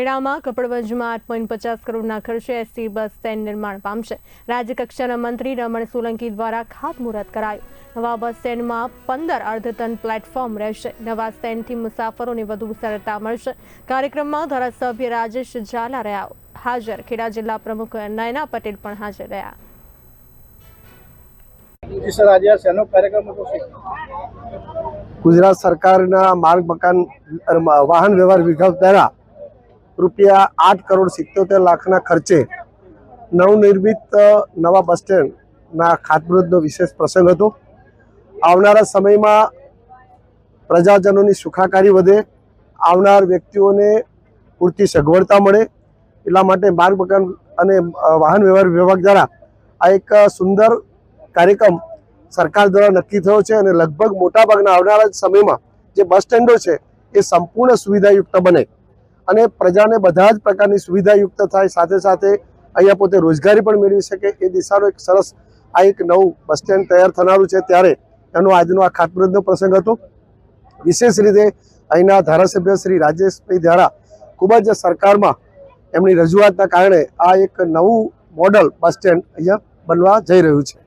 ખેડામાં કપડવંજમાં આઠ પોઈન્ટ પચાસ કરોડના ખર્ચે એસટી બસ સ્ટેન્ડ નિર્માણ પામશે રાજ્યકક્ષાના મંત્રી રમણ સોલંકી દ્વારા ખાતમુહૂર્ત કરાયું. નવા બસ સ્ટેન્ડમાં પંદર અર્ધતન પ્લેટફોર્મ રહેશે. નવા સ્ટેન્ડથી મુસાફરોને વધુ સરળતા મળશે. કાર્યક્રમમાં ધારાસભ્ય રાજેશ ઝાલા રહ્યા. હાજર ખેડા જિલ્લા પ્રમુખ નયના પટેલ પણ હાજર રહ્યા? ગુજરાત સરકારના માર્ગ મકાન વાહન વ્યવહાર વિભાગ દ્વારા રૂપિયા આઠ કરોડ સિત્તોતેર લાખના ખર્ચે નવનિર્મિત નવા બસ સ્ટેન્ડના ખાતમુહૂર્તનો વિશેષ પ્રસંગ હતો. આવનારા સમયમાં પ્રજાજનોની સુખાકારી વધે, આવનાર વ્યક્તિઓને પૂરતી સગવડતા મળે, એટલા માટે માર્ગ, મકાન અને વાહન વ્યવહાર વિભાગ દ્વારા આ એક સુંદર કાર્યક્રમ સરકાર દ્વારા નક્કી થયો છે અને લગભગ મોટાભાગના આવનારા સમયમાં જે બસ સ્ટેન્ડો છે એ સંપૂર્ણ સુવિધાયુક્ત બને. અને પ્રજાને બધા જ પ્રકારની સુવિધાયુક્ત થાય, સાથે સાથે અહીંયા પોતે રોજગારી પણ મેળવી શકે. એ દિશાનો એક સરસ આ એક નવું બસ સ્ટેન્ડ તૈયાર થનારું છે. ત્યારે એનો આજનો આ ખાતમુહૂર્તનો પ્રસંગ હતો. વિશેષ રીતે અહીંના ધારાસભ્ય શ્રી રાજેશભાઈ દ્વારા ખૂબ જ સરકારમાં એમની રજૂઆતના કારણે આ એક નવું મોડલ બસ સ્ટેન્ડ અહીંયા બનવા જઈ રહ્યું છે.